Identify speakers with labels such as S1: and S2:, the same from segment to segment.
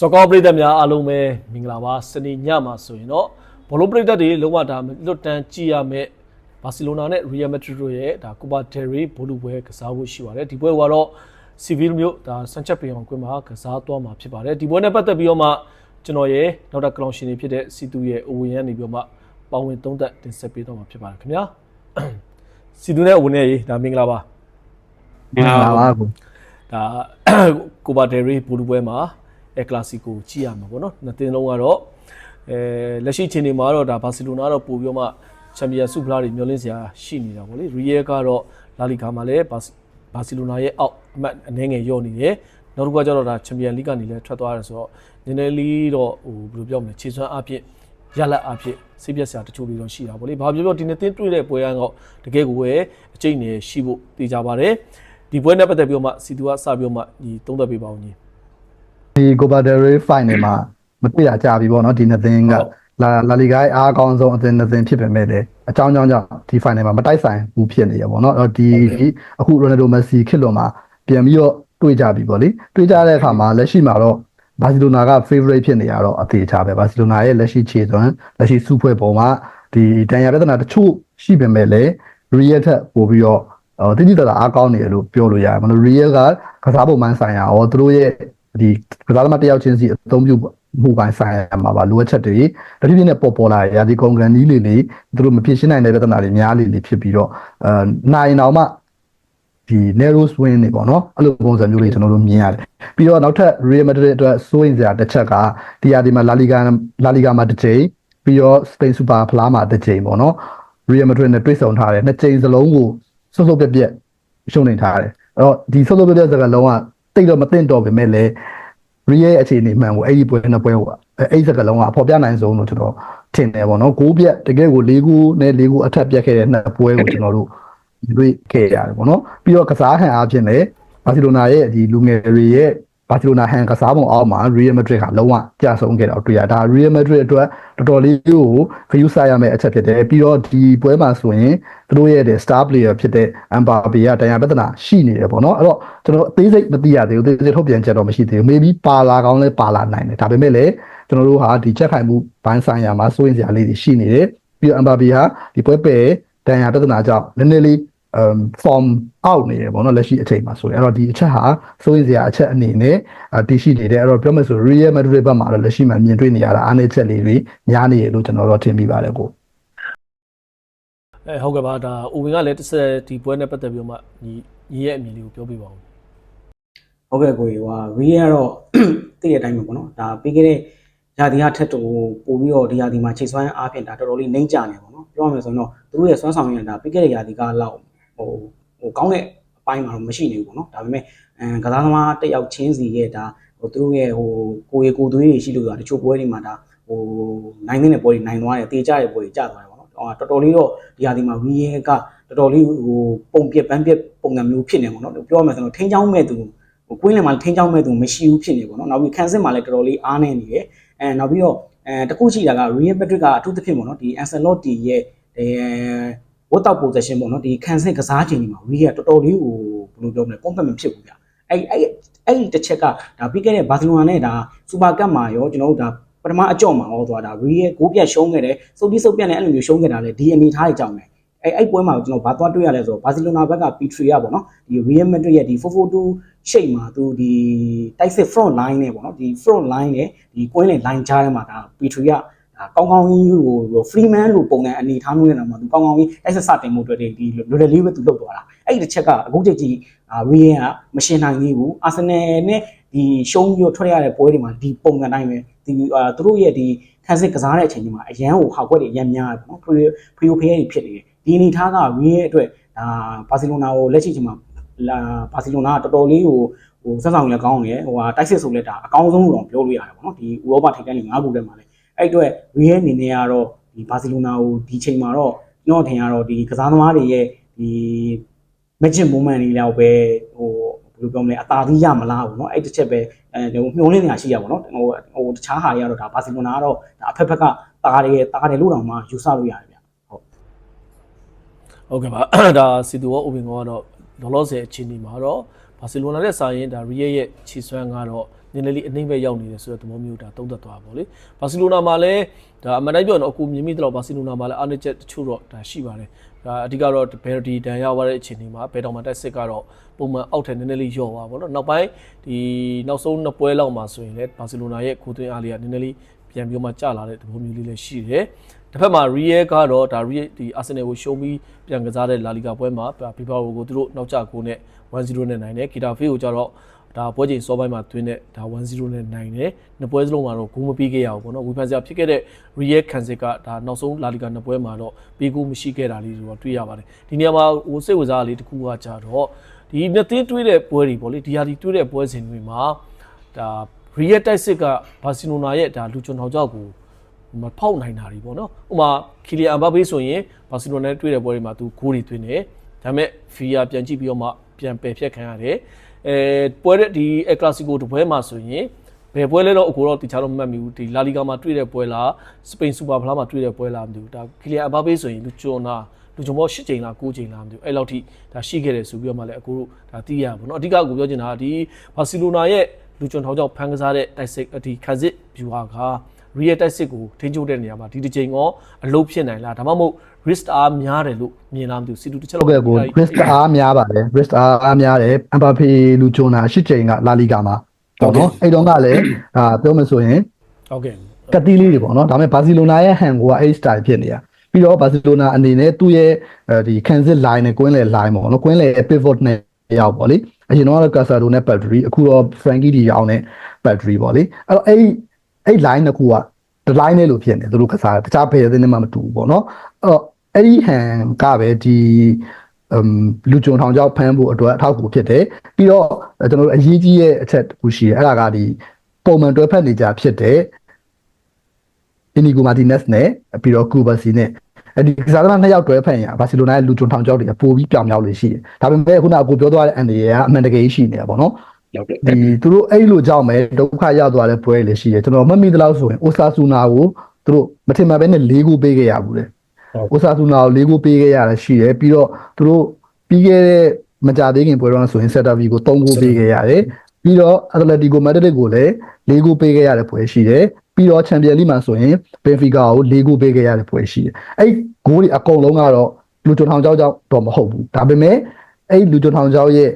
S1: စကောပရိသတ်များအားလုံးပဲမင်္ဂလာပါစနေညမှာဆိုရင်တော့ဘောလုံးပရိသတ်တွေလုံးဝဒါလွတ်တန်းကြည့်ရမယ်ဘာစီလိုနာနဲ့ရီယယ်မက်ဒရစ်တို့ရဲ့ဒါကူပါတယ်ရီဘောလုံးပွဲကစားဖို့ရှိပါတယ်ဒီပွဲကတော့စီဗီလ်မျိုးဒါဆန်ချက်ပီအောင်ကွင်းမှာကစားသွားမှာဖြစ်ပါတယ်ဒီပွဲနဲ့ပတ်သက်ပြီးတော့မှကျွန်တော်ရဲ့နောက်တာကလောင်ရှင်တွေဖြစ်တဲ့စီတူရဲ့အဝင်ရနေပြီးတော့မှပါဝင်သုံးသက်တင်ဆက်ပေးတော့မှာဖြစ်ပါတယ်ခင်ဗျာစီတူနဲ့အဝင်ရရေးဒါမင်္ဂလာပါ
S2: မင်္ဂလာပါကို
S1: ဒါကိုပါဒယ်ရီဘူလူပွဲမှာ အဲကလာစီကိုကြည့်ရမှာပေါ့နော်နှစ်သင်းလုံးကတော့အဲလက်ရှိချိန်ဒီမှာတော့ဒါဘာစီလိုနာတော့ပို့ပြီးတော့မှချန်ပီယံဆုဖလားတွေမျှော်လင့်စရာရှိနေတာပေါ့လေရီယယ်ကတော့လာလီဂါမှာလည်းဘာဘာစီလိုနာရဲ့အောက်အမှတ်အနည်းငယ်ညော့နေတယ်နောက်တစ်ခုကကျတော့ဒါချန်ပီယံလိကနေလည်းထွက်သွားတယ်ဆိုတော့နည်းနည်းလေးတော့ဟိုဘယ်လိုပြောမလဲခြေစွမ်းအဖြစ်ရလက်အဖြစ်စိတ်ပြက်စရာတချို့လေးတော့ရှိတာပေါ့လေဘာပြောပြောဒီနေ့သင်းတွေ့တဲ့ပွဲကတော့တကယ်ကိုပဲအကျိတ်နေရှိဖို့တည်ကြပါတယ်ဒီပွဲနဲ့ပတ်သက်ပြီးတော့မှစီတူကစပြီးတော့မှဒီသုံးသက်ပေးပါဦးညီ
S2: ဒီ Copa del Rey final မှာမတွေ့ရကြပြီပေါ့နော်ဒီနှစ်သင်းက
S1: ဟုတ်
S2: လာလာလီဂိုင်းအားအကောင်းဆုံးအသင်းနှစ်သင်းဖြစ်ပေမဲ့လည်းအကြောင်းကြောင်းကြောင့်ဒီ final မှာမတိုက်ဆိုင်ဘူးဖြစ်နေရပေါ့နော်အဲ့တော့ဒီအခု Ronaldo Messi ခေတ်လွန်မှာပြန်ပြီးတော့တွေ့ကြပြီပေါ့လေတွေ့ကြတဲ့အခါမှာလက်ရှိမှာတော့ဘာစီလိုနာက favorite ဖြစ်နေရတော့အသေးချပဲဘာစီလိုနာရဲ့လက်ရှိခြေသွမ်းလက်ရှိစုဖွဲ့ပုံမှာဒီတန်ရာပြဿနာတချို့ရှိပေမဲ့လည်း Real ထက်ပိုပြီးတော့အော်တိတိကျကျအားကောင်းနေတယ်လို့ပြောလို့ရတယ်မလို့ Real ကကစားပုံမှန်ဆိုင်ရာရောသူတို့ရဲ့ ဒီကစားသမားတစ်ယောက်ချင်းစီအသုံးပြုမှုပိုင်းဆိုင်ရာမှာပါလိုအပ်ချက်တွေတတိယနဲ့ပေါ်ပေါ်လာရာဒီကွန်ဂရန်နီးလေးလေးသူတို့မဖြစ်ရှင်းနိုင်တဲ့ပြဿနာတွေများလေးလေးဖြစ်ပြီးတော့အဲနိုင်အောင်မှဒီ narrow swing တွေပေါ့နော်အဲ့လိုပုံစံမျိုးလေးကျွန်တော်တို့မြင်ရတယ်ပြီးတော့နောက်ထပ် Real Madrid အတွက်စိုးရင်စရာတစ်ချက်ကဒီယာဒီမှာ La Liga La Liga မှာတစ်ချိန်ပြီးတော့ Spain Super ဖလားမှာတစ်ချိန်ပေါ့နော် Real Madrid နဲ့တွေ့ဆုံထားတယ်နှစ်ချိန်စလုံးကိုစွတ်စွတ်ပြက်ပြက်ရှုံးနေထားတယ်အဲ့တော့ဒီစွတ်စွတ်ပြက်ပြက်စကားလုံးက တိတ်တော့မသိတော့ပေမဲ့လည်း Real ရဲ့အခြေအနေမှန်ကိုအဲ့ဒီပွဲနှစ်ပွဲကိုအဲ့ဒီစကားလုံးကဖော်ပြနိုင်ဆုံးလို့ကျွန်တော်ထင်တယ်ပေါ့နော်ဂိုးပြက်တကယ်ကို၄ဂိုးနဲ့၄ဂိုးအထက်ပြက်ခဲ့တဲ့နှစ်ပွဲကိုကျွန်တော်တို့တွေ့ခဲ့ရတယ်ပေါ့နော်ပြီးတော့ကစားဟန်အားဖြင့်လည်းဘာစီလိုနာရဲ့ဒီလူငယ်တွေရဲ့ ဘာစီလိုနာဟန်ကစားပုံအောက်မှာ Real Madrid ကလုံးဝကြာဆုံးခဲ့တော့တွေ့ရဒါ Real Madrid အတွက်တော်တော်လေးကိုခရူးစားရမယ့်အချက်ဖြစ်တယ်ပြီးတော့ဒီပွဲမှာဆိုရင်သူတို့ရဲ့ star player ဖြစ်တဲ့ Mbappe ကတရားပြဿနာရှိနေတယ်ပေါ့နော်အဲ့တော့ကျွန်တော်အသေးစိတ်မသိရသေးဘူးအသေးစိတ်ထုတ်ပြန်ချက်တော့မရှိသေးဘူး maybe ပါလာကောင်းလဲပါလာနိုင်တယ်ဒါပေမဲ့လည်းကျွန်တော်တို့ဟာဒီချက်ခိုင်မှုဘိုင်းဆိုင်ရာမှာစိုးရင်စရာလေးတွေရှိနေတယ်ပြီးတော့ Mbappe ဟာဒီပွဲပယ်တန်ရာပြဿနာကြောင့်နည်းနည်းလေး um form out နေတယ်ပေါ့နော်လက်ရှိအချိန်မှာဆိုရင်အဲ့တော့ဒီအချက်ဟာစိုးရိမ်စရာအချက်အနေနဲ့အတည်ရှိနေတယ်အဲ့တော့ပြောမယ်ဆို Real Madrid ဘက်မှာတော့လက်ရှိမှာမြင်တွေ့နေရတာအားနည်းချက်လေးတွေများနေရလို့ကျွန်တော်တို့ထင်မိပါတယ်ကို
S1: အဲဟုတ်ကဲ့ပါဒါအိုဝင်ကလည်းတစ်ဆက်ဒီပွဲနဲ့ပတ်သက်ပြီးတော့မှညီညီရဲ့အမြင်လေးကိုပြောပြပါဦး
S3: ဟုတ်ကဲ့ကိုကြီးဟွာရီကတော့တည့်တဲ့အတိုင်းပဲပေါ့နော်ဒါပြီးခဲ့တဲ့ရာသီကထက်တူပို့ပြီးတော့ဒီရာသီမှာချိန်ဆွမ်းအားဖြင့်ဒါတော်တော်လေးနှိမ့်ကြနေပေါ့နော်ပြောရမယ်ဆိုရင်တော့သူတို့ရဲ့စွမ်းဆောင်ရည်ကဒါပြီးခဲ့တဲ့ရာသီကလောက် ဟိုဟိုကောင်းတဲ့အပိုင်းမှာတော့မရှိနေဘူးပေါ့နော်ဒါပေမဲ့အဲကစားသမားတစ်ယောက်ချင်းစီရဲ့ဒါဟိုသူတို့ရဲ့ဟိုကိုရီကိုသွေးတွေရှိလို့ဆိုတာတချို့ပွဲတွေမှာဒါဟိုနိုင်တဲ့ပွဲတွေနိုင်သွားတယ်တေကြတဲ့ပွဲတွေကြာသွားတယ်ပေါ့နော်ဟိုတော်တော်လေးတော့ဒီရာသီမှာရီရဲ့ကတော်တော်လေးဟိုပုံပြက်ပန်းပြက်ပုံစံမျိုးဖြစ်နေပေါ့နော်ပြောရမယ်ဆိုတော့ထိန်းချောင်းမဲ့သူဟိုကွင်းလင်မှာထိန်းချောင်းမဲ့သူမရှိဘူးဖြစ်နေပေါ့နော်နောက်ပြီးခန်းစစ်မှာလည်းတော်တော်လေးအားနေနေတယ်အဲနောက်ပြီးတော့အဲတခုရှိတာက Real Madrid ကအထူးသဖြင့်ပေါ့နော်ဒီ Ancelotti ရဲ့အဲ work out position ပေါ့နော်ဒီခန်းစစ်ကစားချိန်ဒီမှာ Real ကတော်တော်လေးဟိုဘယ်လိုပြောမလဲ combat မဖြစ်ဘူးဗျအဲ့အဲ့အဲ့ဒီတစ်ချက်ကဒါပြီးခဲ့တဲ့ဘာစီလိုနာနဲ့ဒါစူပါကပ်မှာရောကျွန်တော်တို့ဒါပထမအကြော့မှာဟောသွားတာ Real ဂိုးပြတ်ရှုံးခဲ့တယ်စုပ်ပြီးစုပ်ပြတ်နဲ့အဲ့လိုမျိုးရှုံးခဲ့တာလေဒီအနေထားတွေကြောင့်ပဲအဲ့အဲ့ပွဲမှာကျွန်တော်ဘာသွားတွေ့ရလဲဆိုတော့ဘာစီလိုနာဘက်က Petria ပေါ့နော်ဒီ Real Madrid ရဲ့ဒီ442ရှိတ်မှာသူဒီတိုက်စစ် front line နဲ့ပေါ့နော်ဒီ front line နဲ့ဒီကွင်းလေ line ကြားထဲမှာဒါ Petria ဒါ ကောင်းကောင်းကြီးဟို Freeman လို့ပုံစံအနေထားမျိုးနဲ့တော့မှသူကောင်းကောင်းကြီးတိုက်စစ်စတင်မှုအတွက်ဒီလွယ်လွယ်လေးပဲသူလုပ်သွားတာအဲ့ဒီတစ်ချက်ကအခုချိန်ကြီး Real ကမရှင်းနိုင်သေးဘူး Arsenal နဲ့ဒီရှုံးပြီးထွက်ရတဲ့ပွဲတွေမှာဒီပုံစံတိုင်းပဲဒီသူတို့ရဲ့ဒီခန်းစစ်ကစားတဲ့အချိန်ကြီးမှာအရန်ကိုဟောက်ွက်တွေအရန်များတယ်ပေါ့နော်ဖရီဖရီယိုဖဲတွေဖြစ်နေတယ်ဒီအနေထားက Real အတွက်ဒါဘာစီလိုနာကိုလက်ရှိချိန်မှာလာဘာစီလိုနာကတော်တော်လေးကိုဟိုဆက်ဆောင်လည်းကောင်းတယ်ဟိုဟာတိုက်စစ်ဆိုလဲဒါအကောင်းဆုံးလို့တော့ပြောလို့ရတယ်ပေါ့နော်ဒီဥရောပထိပ်တန်းလေး၅ခုထဲမှာလဲ အဲ့အတွက် Real အနေနဲ့ကတော့ဒီဘာစီလိုနာကိုဒီချိန်မှာတော့ကျွန်တော်ထင်ရတော့ဒီကစားသမားတွေရဲ့ဒီ magic moment လေးလောက်ပဲဟိုဘယ်လိုပြောမလဲအသာသီးရမလားပေါ့နော်အဲ့တစ်ချက်ပဲအဲဟိုမျောလင်းနေတာရှိရပါတော့ဟိုဟိုတခြားဟာတွေကတော့ဒါဘာစီလိုနာကတော့ဒါအဖက်ဖက်ကတားတယ်တားတယ်လို့တောင်မှယူဆလို့ရတယ်ဗျဟုတ်
S1: ဟုတ်ကဲ့ပါဒါစီတူရောအိုဝင်ကတော့လောလောဆယ်အချိန်ဒီမှာတော့ ဘာစီလိုနာနဲ့စာရင်ဒါရီယယ်ရဲ့ခြေစွမ်းကတော့နည်းနည်းလေးအနှိမ့်ဘက်ရောက်နေတယ်ဆိုတဲ့သဘောမျိုးဒါသုံးသပ်သွားပါဗောလေဘာစီလိုနာမှာလည်းဒါအမှန်တိုင်းပြောရင်တော့အခုမြင်မိတော့ဘာစီလိုနာမှာလည်းအားနည်းချက်တချို့တော့ဒါရှိပါတယ်ဒါအဓိကတော့ဘယ်ဒီတန်ရောက်သွားတဲ့အခြေအနေမှာဘယ်တော့မှတက်စစ်ကတော့ပုံမှန်အောက်ထက်နည်းနည်းလေးလျော့သွားပါတော့နောက်ပိုင်းဒီနောက်ဆုံးနှစ်ပွဲလောက်မှာဆိုရင်လည်းဘာစီလိုနာရဲ့ကိုသွင်းအားလေးကနည်းနည်းလေးပြန်ပြီးမှကျလာတဲ့သဘောမျိုးလေးလည်းရှိတယ်တစ်ဖက်မှာ Real ကတော့ဒါ Real ဒီ Arsenal ကိုရှုံးပြီးပြန်ကစားတဲ့ La Liga ပွဲမှာ Bilbao ကိုသူတို့နောက်ကျကိုနဲ့ 1-0နဲ့နိုင်တယ် Getafe ကိုကျတော့ဒါပွဲချိန်စောပိုင်းမှာတွင်းတဲ့ဒါ1-0နဲ့နိုင်တယ်နှစ်ပွဲစလုံးမှာတော့ဂိုးမပေးခဲ့ရဘူးပေါ့နော်ဝီဖန်စရာဖြစ်ခဲ့တဲ့ Real ခံစစ်ကဒါနောက်ဆုံး La Liga နှစ်ပွဲမှာတော့ပေးဂိုးမရှိခဲ့တာလေးဆိုတော့တွေ့ရပါတယ်ဒီနေရာမှာဟိုစိတ်ဝင်စားလေးတစ်ခုကကြတော့ဒီနှစ်သင်းတွေးတဲ့ပွဲတွေပေါ့လေဒီဟာဒီတွေးတဲ့ပွဲစဉ်တွေမှာဒါ Real တိုက်စစ်ကဘာစီလိုနာရဲ့ဒါလူချွန်ထောင်ချောက်ကိုမဖောက်နိုင်တာတွေပေါ့နော်ဥပမာခီလီယန်အမ်ဘာဘေးဆိုရင်ဘာစီလိုနာနဲ့တွေ့တဲ့ပွဲတွေမှာသူဂိုးတွေသွင်းတယ်ဒါပေမဲ့ဖီယာပြန်ကြည့်ပြီးတော့မှ ပြန်ပယ်ဖြတ်ခံရတယ်အဲပွဲတဲ့ဒီအကလာစီကိုတပွဲမှာဆိုရင်ဘယ်ပွဲလဲတော့အကိုတော့တခြားတော့မမှတ်မိဘူးဒီလာလီဂါမှာတွေ့တဲ့ပွဲလားစပိန်စူပါဖလားမှာတွေ့တဲ့ပွဲလားမသိဘူးဒါခီလီယန်အမ်ဘာဘေးဆိုရင်လူချွန်နာလူချွန်ဘော၈ချိန်လား9ချိန်လားမသိဘူးအဲ့လောက်ထိဒါရှိခဲ့တယ်ဆိုပြီးတော့မှလည်းအကိုတို့ဒါသိရပါဘောเนาะအဓိကကိုပြောချင်တာကဒီဘာစီလိုနာရဲ့လူချွန်ထောင်ချောက်ဖန်ကစားတဲ့တိုက်စစ်ဒီခန်းစစ်ဗျူဟာက real တိုက်စစ်ကိုထိန်းချုပ်တဲ့နေရာမှာဒီတစ်ချိန်ရောအလုပ်ဖြစ်နိုင်လားဒါမှမဟုတ် risk အားများတယ်လို့မြင်လားမသိဘူးစီတူတစ်ချက်
S2: ဟုတ်ကဲ့ကို risk အားများပါတယ် risk အားများတယ်အမ်ဘာဖေလူဂျိုနာရှစ်ချိန်ကလာလီဂါမှာပေါ့နော်အဲ့တော့ကလည်းအာပြောမဆိုရင်
S1: ဟုတ်ကဲ့
S2: ကတိလေးတွေပေါ့နော်ဒါပေမဲ့ဘာစီလိုနာရဲ့ဟန်ကိုကအဲ့ style ဖြစ်နေတာပြီးတော့ဘာစီလိုနာအနေနဲ့သူ့ရဲ့ဒီ transit line နဲ့ကွင်းလေ line ပေါ့နော်ကွင်းလေ pivot နဲ့ရောက်ပေါ့လေအရင်တော့ကာဆာဒိုနဲ့ battery အခုတော့ Frankie ဒီရောင်းနဲ့ battery ပေါ့လေအဲ့တော့အဲ့အဲ့ line တစ်ခုက ဒီ line နဲ့လို့ဖြစ်နေသူတို့ကစားတခြားဘယ်သတင်းမှမတူဘူးပေါ့နော်အဲ့တော့အဲ့ဒီဟန်ကပဲဒီအမ်လူကြုံထောင်ကြောက်ဖမ်းဖို့အတွက်အထောက်အကူဖြစ်တယ်ပြီးတော့ကျွန်တော်တို့အရေးကြီးရဲ့အချက်တစ်ခုရှိတယ်အဲ့ဒါကဒီပုံမှန်တွဲဖက်နေကြဖြစ်တဲ့အီနီဂိုမာတီနက်စ်နဲ့ပြီးတော့ကူဘာစီနဲ့အဲဒီကစားသမားနှစ်ယောက်တွဲဖက်ရင်ဘာစီလိုနာရဲ့လူတွန်ထောင်ကျောက်တွေကပိုပြီးပြောင်မြောက်လေရှိတယ်။ဒါပေမဲ့ခုနကကိုပြောသွားတဲ့အန်ဒီရဲ့ကအမှန်တကယ်ရှိနေတာပေါ့နော်
S4: ဟုတ်တယ်။
S2: ဒီသူတို့အဲ့လိုကြောင့်ပဲဒုက္ခရောက်သွားတဲ့ပွဲတွေလည်းရှိတယ်။ကျွန်တော်မမိသလောက်ဆိုရင်အိုဆာဆူနာကိုသူတို့မထင်မှတ်ဘဲနဲ့၄ဂိုးပေးခဲ့ရဘူးလေ။အိုဆာဆူနာကို၄ဂိုးပေးခဲ့ရတာရှိတယ်။ပြီးတော့သူတို့ပြီးခဲ့တဲ့မကြသေးခင်ပွဲတော့ဆိုရင်ဆက်တာဗီကို၃ဂိုးပေးခဲ့ရတယ်။ပြီးတော့အက်တလက်တီကိုမက်ဒရစ်ကိုလည်း၄ဂိုးပေးခဲ့ရတဲ့ပွဲရှိတယ်။ပြီးတော့ချန်ပီယံလိမှာဆိုရင်ဘင်ဖီကာကို၄ဂိုးပေးခဲ့ရတဲ့ပွဲရှိတယ်။အဲ့ဂိုးတွေအကုန်လုံးကတော့လူကျွန်းထောင်ကြောက်ကြောက်တော့မဟုတ်ဘူး။ဒါပေမဲ့အဲ့လူကျွန်းထောင်ကြောက်ရဲ့음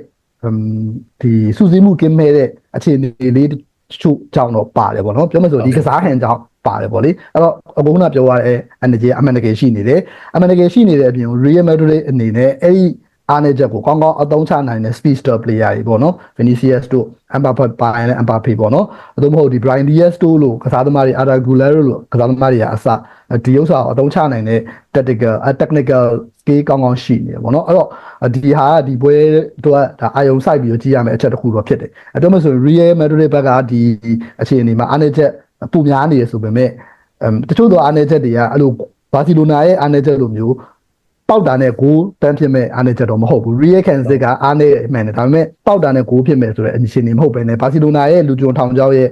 S2: ဒီစူးစီးမှုကင်းမဲ့တဲ့အခြေအနေလေးတချို့ကြောင့်တော့ပါတယ်ပေါ့နော်ပြောမှဆိုဒီကစားဟန်ကြောင့်ပါတယ်ပေါ့လေအဲ့တော့အကုန်လုံးကပြောရတဲ့ energy အမှန်တကယ်ရှိနေတယ်အမှန်တကယ်ရှိနေတဲ့အပြင် Real Madrid အနေနဲ့အဲ့ဒီ အားနေချက်ကိုကောင်းကောင်းအသုံးချနိုင်တဲ့ speedster player တွေပေါ့နော် Vinicius တို့ Mbappe ပိုင်းနဲ့ Mbappe ပေါ့နော်အသို့မဟုတ်ဒီ Brian Diaz တို့လိုကစားသမားတွေ Arda Güler လိုကစားသမားတွေကအစဒီဥစ္စာကိုအသုံးချနိုင်တဲ့ tactical technical skill ကောင်းကောင်းရှိနေတယ်ပေါ့နော်အဲ့တော့ဒီဟာကဒီပွဲတော့ဒါအာယုံစိုက်ပြီးတော့ကြည့်ရမယ့်အချက်တစ်ခုတော့ဖြစ်တယ်အဲ့တော့မဆို Real Madrid ဘက်ကဒီအခြေအနေမှာအားနေချက်ပူများနေရဆိုပေမဲ့အမ်တချို့သောအားနေချက်တွေကအဲ့လိုဘာစီလိုနာရဲ့အားနေချက်လိုမျိုး ပေါက်တာနဲ့ဂိုးတန်းဖြစ်မဲ့အားနေချက်တော့မဟုတ်ဘူး Real Kansas ကအားနေမှန်တယ်ဒါပေမဲ့ပေါက်တာနဲ့ဂိုးဖြစ်မဲ့ဆိုတဲ့အခြေအနေမဟုတ်ဘဲနဲ့ဘာစီလိုနာရဲ့လူကြုံထောင်ကျောက်ရဲ့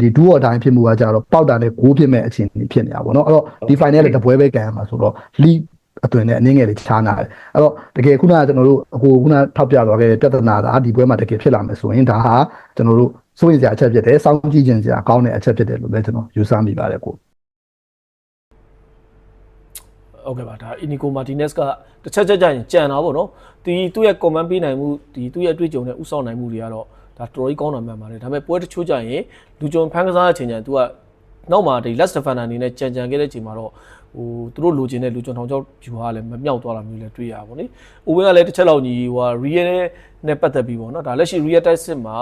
S2: ဒီဒူးအော်တိုင်းဖြစ်မှုကကြတော့ပေါက်တာနဲ့ဂိုးဖြစ်မဲ့အခြေအနေဖြစ်နေတာပေါ့နော်အဲ့တော့ဒီ final လည်းတပွဲပဲကန်ရမှာဆိုတော့ league အတွင်နဲ့အနည်းငယ်လေးခြားနာတယ်အဲ့တော့တကယ်ခုနကကျွန်တော်တို့အခုခုနထောက်ပြသွားခဲ့တဲ့ပြဿနာကဒီပွဲမှာတကယ်ဖြစ်လာမယ်ဆိုရင်ဒါဟာကျွန်တော်တို့စိုးရိမ်စရာအချက်ဖြစ်တယ်စောင့်ကြည့်ခြင်းစရာကောင်းတဲ့အချက်ဖြစ်တယ်လို့လည်းကျွန်တော်ယူဆမိပါတယ်ကို
S1: ဟုတ်ကဲ့ပါဒါ Inigo Martinez ကတစ်ချက်ချက်ကြရင်ကြံတာပေါ့နော်ဒီသူ့ရဲ့ comment ပေးနိုင်မှုဒီသူ့ရဲ့အတွေ့အကြုံနဲ့ဥဆောင်နိုင်မှုတွေကတော့ဒါတော်တော်ကြီးကောင်းတာမှန်ပါတယ်ဒါပေမဲ့ပွဲတချို့ကြရင်လူကြုံဖန်ကစားတဲ့အချိန်ကျရင် तू ကနောက်မှာဒီ last defender အနေနဲ့ကြံကြံခဲ့တဲ့အချိန်မှာတော့ ဟိုသူတို့လိုချင်တဲ့လူကြုံထောင်ချောက်ဖြူဟာလည်းမမြောက်သွားတာမျိုးလည်းတွေ့ရပါဗောနိ။ Owen ကလည်းတစ်ချက်လောက်ညီဟို Real နဲ့ပတ်သက်ပြီးပေါ့နော်ဒါလက်ရှိ Real တိုက်စစ်မှာ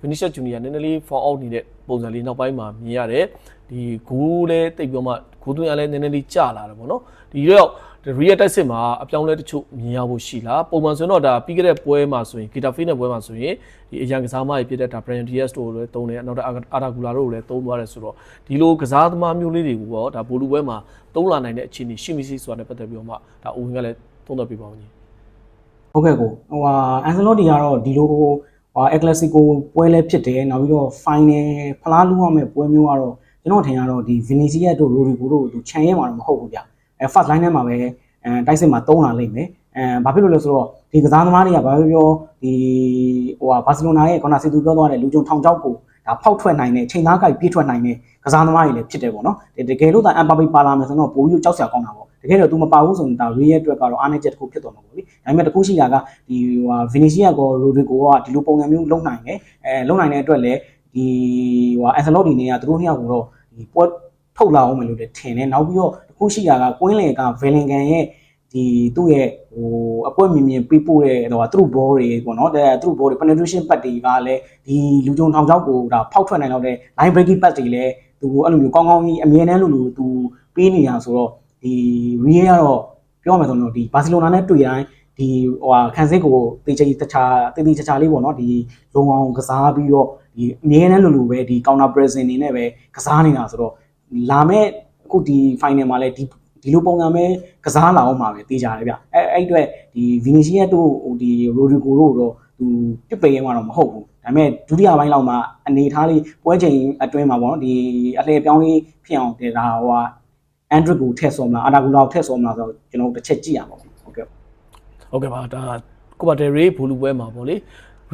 S1: Vinicius Junior နည်းနည်းလေး fall out နေတဲ့ပုံစံလေးနောက်ပိုင်းမှာမြင်ရတယ်။ဒီဂိုးလည်းတိတ်ပြီးတော့မှဂိုးသွင်းရလည်းနည်းနည်းလေးကျလာတယ်ပေါ့နော်။ဒီတော့ Real တိုက်စစ်မှာအပြောင်းလဲတချို့မြင်ရဖို့ရှိလားပုံမှန်ဆိုရင်တော့ဒါပြီးခဲ့တဲ့ပွဲမှာဆိုရင် Getafe နဲ့ပွဲမှာဆိုရင်ဒီအရန်ကစားမတွေဖြစ်တဲ့ဒါ Brian Diaz တို့လည်းတုံးတယ်နောက်တော့ Arda Güler တို့လည်းတုံးသွားတယ်ဆိုတော့ဒီလိုကစားသမားမျိုးလေးတွေကိုပေါ့ဒါဘိုလူပွဲမှာတုံးလာနိုင်တဲ့အခြေအနေရှိမရှိဆိုတာနဲ့ပတ်သက်ပြီးတော့မှဒါ Owen ကလည်းသုံးသပ်ပြပါဦးညီ
S3: ဟုတ်ကဲ့ကိုဟိုဟာအန်ဆယ်လော့တီကတော့ဒီလိုဟိုဟာအက်ကလစီကိုပွဲလဲဖြစ်တယ်နောက်ပြီးတော့ final ဖလားလူရမယ့်ပွဲမျိုးကတော့ကျွန်တော်ထင်ရတော့ဒီ Vinicius တို့ Rodrigo တို့သူခြံရဲမှာတော့မဟုတ်ဘူးဗျ အဲ first line ထဲမှာပဲအဲတိုက်စစ်မှာတုံးလာလိမ့်မယ်အဲဘာဖြစ်လို့လဲဆိုတော့ဒီကစားသမားတွေကဘာပြောပြောဒီဟိုဟာဘာစီလိုနာရဲ့ခေါနာစီသူပြောသွားတဲ့လူကြုံထောင်ချောက်ကိုဒါဒါဖောက်ထွက်နိုင်တဲ့ချိန်သားကိုက်ပြေးထွက်နိုင်တဲ့ကစားသမားတွေလည်းဖြစ်တယ်ပေါ့နော်တကယ်လို့ဒါအမ်ပါပေပါလာမယ်ဆိုတော့ပိုပြီးကြောက်စရာကောင်းတာပေါ့တကယ်တော့ तू မပါဘူးဆိုရင်ဒါ Real အတွက်ကတော့အားနည်းချက်တစ်ခုဖြစ်သွားမှာပေါ့လေဒါပေမဲ့တစ်ခုရှိတာကဒီဟိုဗီနီစီယာကောရိုဒရီကိုကဒီလိုပုံစံမျိုးလုံနိုင်တယ်အဲလုံနိုင်တဲ့အတွက်လည်းဒီဟိုအန်ဆယ်လော့ဒီနေကသူတို့နှစ်ယောက်ကိုတော့ဒီပွဲ ထုတ်လာအောင်မယ်လို့လည်းထင်တယ်နောက်ပြီးတော့တစ်ခုရှိတာကကွင်းလင်ကဗယ်လင်ကန်ရဲ့ဒီသူ့ရဲ့ဟိုအပွဲမြင်မြင်ပေးပို့တဲ့တော့သူ့ဘောတွေပေါ့နော်တဲ့သူ့ဘောတွေ penetration pass တွေကလည်းဒီလူကြုံထောင်ချောက်ကိုဒါဖောက်ထွက်နိုင်တော့တဲ့ line breaking pass တွေလည်းသူအဲ့လိုမျိုးကောင်းကောင်းကြီးအမြဲတမ်းလို့လို့သူပေးနေရဆိုတော့ဒီ real ကတော့ပြောမှဆိုတော့ဒီဘာစီလိုနာနဲ့တွေ့တိုင်းဒီဟိုဟာခန်းစစ်ကိုတေချာတခြားတေးသေးချာချာလေးပေါ့နော်ဒီလုံအောင်ကစားပြီးတော့ဒီအမြဲတမ်းလို့လို့ပဲဒီ counter pressing နေနဲ့ပဲကစားနေတာဆိုတော့ လာမဲ့အခုဒီ final မှာလည်းဒီဒီလိုပုံစံပဲကစားလာအောင်မှာပဲတေးကြတယ်ဗျအဲအဲ့အတွက်ဒီဗီနီစီယက်တို့ဟိုဒီရိုဒီဂိုတို့တော့သူပြစ်ပယ်ရင်ကတော့မဟုတ်ဘူးဒါပေမဲ့ဒုတိယပိုင်းလောက်မှာအနေထားလေးပွဲချိန်အတွင်းမှာပေါ့နော်ဒီအလှည့်ပြောင်းလေးဖြစ်အောင်တင်တာဟိုအန်ဒရစ်ကိုထည့်ဆောမလားအာတာဂူလာကိုထည့်ဆောမလားဆိုတော့ကျွန်တော်တို့တစ်ချက်ကြည့်ရပါမယ်ဟုတ်ကဲ့
S1: ဟုတ်ကဲ့ပါဒါကိုပါတယ်ရေးဘူလူပွဲမှာပေါ့လေ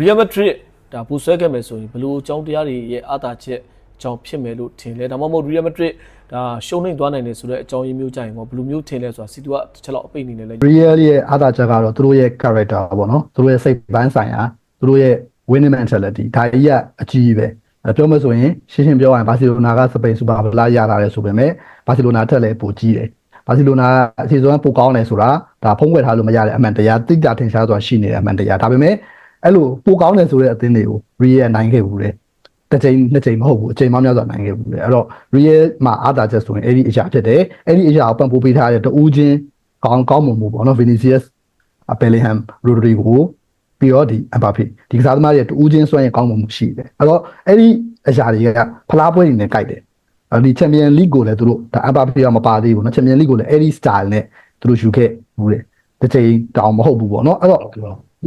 S1: Real Madrid ဒါပူဆွဲခဲ့မယ်ဆိုရင်ဘယ်လိုအကြောင်းတရားတွေရဲ့အာသာချက် ကြောင့်ဖြစ်မယ်လို့ထင်လဲဒါမှမဟုတ် Real Madrid ဒါရှုံးနေသွားနိုင်တယ်ဆိုတဲ့အကြောင်းရင်းမျိုးကြရင်ပေါ့ဘယ်လိုမျိုးထင်လဲဆိုတာစီတူကတစ်ချက်လောက်အပိတ်အနေနဲ့လဲ
S2: real ရဲ့အားသာချက်ကတော့သူတို့ရဲ့ character ပေါ့နော်သူတို့ရဲ့စိတ်ပိုင်းဆိုင်ရာသူတို့ရဲ့ winning mentality ဒါကြီးကအကြီးကြီးပဲအဲပြောမှဆိုရင်ရှင်းရှင်းပြောရရင်ဘာစီလိုနာကစပိန်စူပါဘလာရလာတယ်ဆိုပေမဲ့ဘာစီလိုနာထက်လည်းပိုကြီးတယ်ဘာစီလိုနာအစီအစဉ်ပိုကောင်းတယ်ဆိုတာဒါဖုံးကွယ်ထားလို့မရတဲ့အမှန်တရားတိကျထင်ရှားစွာရှိနေတဲ့အမှန်တရားဒါပေမဲ့အဲ့လိုပိုကောင်းတယ်ဆိုတဲ့အသင်းတွေကို real နိုင်ခဲ့ဘူးလေ နှစ်ချိန်နှစ်ချိန်မဟုတ်ဘူးအချိန်မများစွာနိုင်ခဲ့ဘူးလေအဲ့တော့ real မှာအားသာချက်ဆိုရင်အဲ့ဒီအရာဖြစ်တယ်အဲ့ဒီအရာကိုပံ့ပိုးပေးထားတဲ့တဦးချင်းကောင်းကောင်းမွန်မှုပေါ့နော် Vinicius အပယ်လီဟမ်ရိုဒရီကိုပြီးတော့ဒီအဘာဖေဒီကစားသမားတွေတူးချင်းစွန့်ရင်ကောင်းမှမှုရှိတယ်အဲ့တော့အဲ့ဒီအရာတွေကဖလားပွဲတွေနဲ့ကြိုက်တယ်အဲ့ဒီ Champion League ကိုလည်းသူတို့ဒါအဘာဖေကမပါသေးဘူးနော် Champion League ကိုလည်းအဲ့ဒီ style နဲ့သူတို့ယူခဲ့ဘူးတယ်တစ်ချိန်တောင်မဟုတ်ဘူးပေါ့နော်အဲ့တော့သူ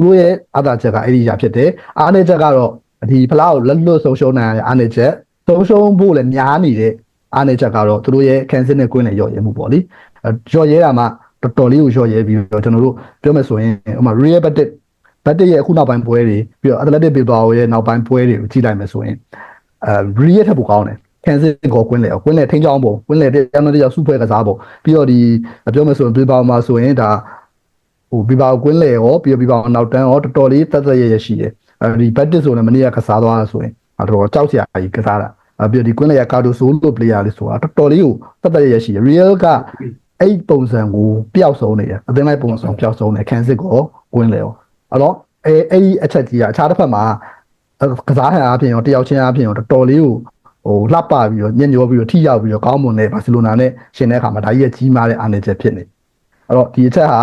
S2: တို့ရဲ့အသာချက်ကအဲ့ဒီအရာဖြစ်တယ်အားနည်းချက်ကတော့ ဒီဖလားကိုလက်လွတ်ဆုံးရှုံးနိုင်ရတဲ့အားနည်းချက်ဆုံးရှုံးဖို့လည်းများနေတဲ့အားနည်းချက်ကတော့သူတို့ရဲ့ cancel နဲ့ queen နဲ့ရော့ရဲမှုပေါ့လေရော့ရဲတာမှတော်တော်လေးကိုရော့ရဲပြီးတော့ကျွန်တော်တို့ပြောမယ်ဆိုရင်ဥပမာ real badit ဘတ်တစ်ရဲ့အခုနောက်ပိုင်းပွဲတွေပြီးတော့ Athletic Bilbao ရဲ့နောက်ပိုင်းပွဲတွေကိုကြည့်လိုက်မယ်ဆိုရင်အဲ Real ထက်ပိုကောင်းတယ်ကန်စစ်ကိုကွင်းလေကွင်းလေထိန်းချောင်းပုံကွင်းလေတရားမတရားစုဖွဲ့ကစားပုံပြီးတော့ဒီပြောမယ်ဆိုရင် Bilbao မှာဆိုရင်ဒါဟို Bilbao ကွင်းလေရောပြီးတော့ Bilbao နောက်တန်းရောတော်တော်လေးတက်တက်ရရရှိတယ်အဲ ဒီဘတ်တစ်ဆိုလည်းမနေ့ကကစားသွားတာဆိုရင်အတော်ကြောက်စရာကြီးကစားတာအပြီးတော့ဒီကွင်းလေကကာဒိုဆိုလို player လေးဆိုတာတော်တော်လေးကိုတက်တက်ရရရှိတယ် Real ကအဲ့ပုံစံကိုပျောက်ဆုံးနေတယ်အသင်းလိုက်ပုံစံပျောက်ဆုံးနေကန်စစ်ကိုကွင်းလေရောအဲ့တော့အဲအဲ့ဒီအချက်ကြီးကအခြားတစ်ဖက်မှာကစားဟန်အပြင်ရောတယောက်ချင်းအပြင်ရောတော်တော်လေးကိုဟိုလှပပြီးတော့ညံ့ညောပြီးတော့ထိရောက်ပြီးတော့ကောင်းမွန်တဲ့ဘာစီလိုနာနဲ့ရှင်တဲ့အခါမှာဒါကြီးရဲ့ကြီးမားတဲ့အားနည်းချက်ဖြစ်နေအဲ့တော့ဒီအချက်ဟာ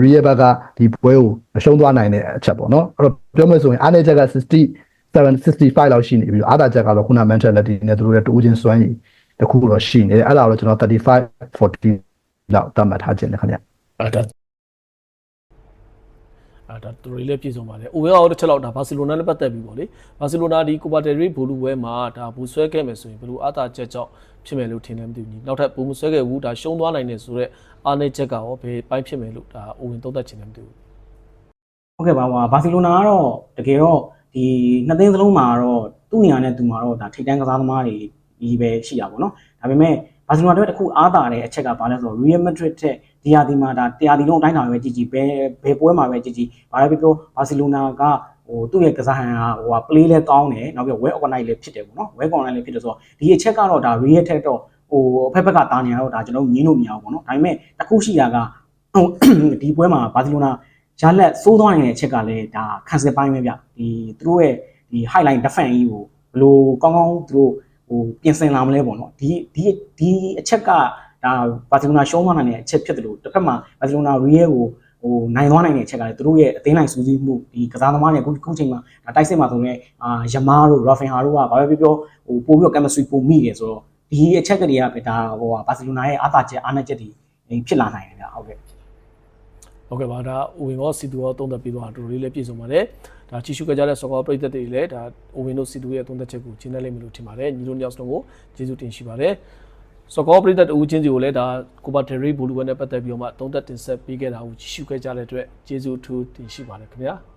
S2: ရီယယ်ဘက်ကဒီပွဲကိုရှုံးသွားနိုင်တဲ့အချက်ပေါ့နော်အဲ့တော့ပြောမယ်ဆိုရင်အားနည်းချက်က60 765လောက်ရှိနေပြီးတော့အားသာချက်ကတော့ခုန mentality နဲ့သူတို့ရဲ့တူးချင်းစွမ်းရည်တခုတော့ရှိနေတယ်အဲ့ဒါတော့ကျွန်တော်35 40လောက်တတ်မှတ်ထားခြင်းတယ်ခင်ဗျ
S1: အဲ့ဒါ အဲ့ဒါသူတွေလည်းပြည်စုံပါလေ overall တစ်ချက်လောက်ဒါဘာစီလိုနာနဲ့ပတ်သက်ပြီးပေါ့လေဘာစီလိုနာဒီကိုပါတယ်ရီဘူလူပွဲမှာဒါဘူဆွဲခဲ့မယ်ဆိုရင်ဘယ်လိုအာသာချက်ကြောင့်ဖြစ်မယ်လို့ထင်တယ်မသိဘူး။နောက်ထပ်ဘူမဆွဲခဲ့ဘူးဒါရှုံးသွားနိုင်တယ်ဆိုတော့အားနည်းချက်ကရောဘယ်ပိုင်းဖြစ်မယ်လို့ဒါအိုဝင်သုံးသပ်ချင်တယ်မသိဘူး
S3: ဟုတ်ကဲ့ပါဟိုဘာစီလိုနာကတော့တကယ်တော့ဒီနှစ်သင်းစလုံးမှာတော့သူ့နေရာနဲ့သူမှာတော့ဒါထိတ်တန်းကစားသမားတွေကြီးပဲရှိတာပေါ့နော်ဒါပေမဲ့ ဘာစီလိုနာတို့တခုအားတာတဲ့အချက်ကဘာလဲဆိုတော့ Real Madrid တဲ့ဒီယာဒီမှာဒါတရားဒီလုံးအတိုင်းတာပဲကြည်ကြည်ဘယ်ဘယ်ပွဲမှာပဲကြည်ကြည်ဘာလဲပြောပြောဘာစီလိုနာကဟိုသူ့ရဲ့ကစားဟန်ကဟိုက play လဲကောင်းတယ်နောက်ပြီး well organized လည်းဖြစ်တယ်ပေါ့နော် well organized လည်းဖြစ်တယ်ဆိုတော့ဒီအချက်ကတော့ဒါ Real ထက်တော့ဟိုအဖက်ဖက်ကတာနေရတော့ဒါကျွန်တော်ငင်းလို့မရဘူးပေါ့နော်ဒါပေမဲ့တခုရှိတာကဟိုဒီပွဲမှာဘာစီလိုနာရလက်စိုးသွားနေတဲ့အချက်ကလည်းဒါခံစစ်ပိုင်းပဲဗျဒီသူတို့ရဲ့ဒီ highlight defense ကြီးကိုဘယ်လိုကောင်းကောင်းသူတို့ ဟိုပြင်ဆင်လာမလဲပေါ့နော်ဒီဒီဒီအချက်ကဒါဘာစီလိုနာရှုံးသွားနိုင်တဲ့အချက်ဖြစ်တယ်လို့တစ်ဖက်မှာဘာစီလိုနာ real ကိုဟိုနိုင်သွားနိုင်တဲ့အချက်ကလည်းသူတို့ရဲ့အသင်းလိုက်စူးစီးမှုဒီကစားသမားတွေအခုခုချိန်မှာဒါတိုက်စစ်မှာဆိုရင်အာယမားတို့ Rafinha တို့ကဘာပဲပြောပြောဟိုပို့ပြီးတော့ chemistry ပိုမိတယ်ဆိုတော့ဒီအချက်ကတွေကပဲဒါဟိုဘာစီလိုနာရဲ့အားသာချက်အားနည်းချက်တွေဖြစ်လာနိုင်တယ်ဗျဟုတ်ကဲ့
S1: ဟုတ်ကဲ့ပါဒါအိုဝင်ရောစီတူရောသုံးသပ်ပြီးတော့တူလေးလည်းပြည်စုံပါတယ် ဒါချီရှုကြကြတဲ့ဆော့ကောပရိသတ်တွေလည်းဒါအိုဝင်တို့စီတူရဲ့သုံးသပ်ချက်ကိုရှင်းနေလိမ့်မယ်လို့ထင်ပါတယ်ညီတို့ညောက်စလုံးကိုကျေးဇူးတင်ရှိပါတယ်ဆော့ကောပရိသတ်အူးချင်းစီကိုလည်းဒါကိုပါတယ်ရီဘူလူဝဲနဲ့ပတ်သက်ပြီးတော့မှသုံးသပ်တင်ဆက်ပေးခဲ့တာကိုချီရှုခဲ့ကြတဲ့အတွက်ကျေးဇူးအထူးတင်ရှိပါတယ်ခင်ဗျာ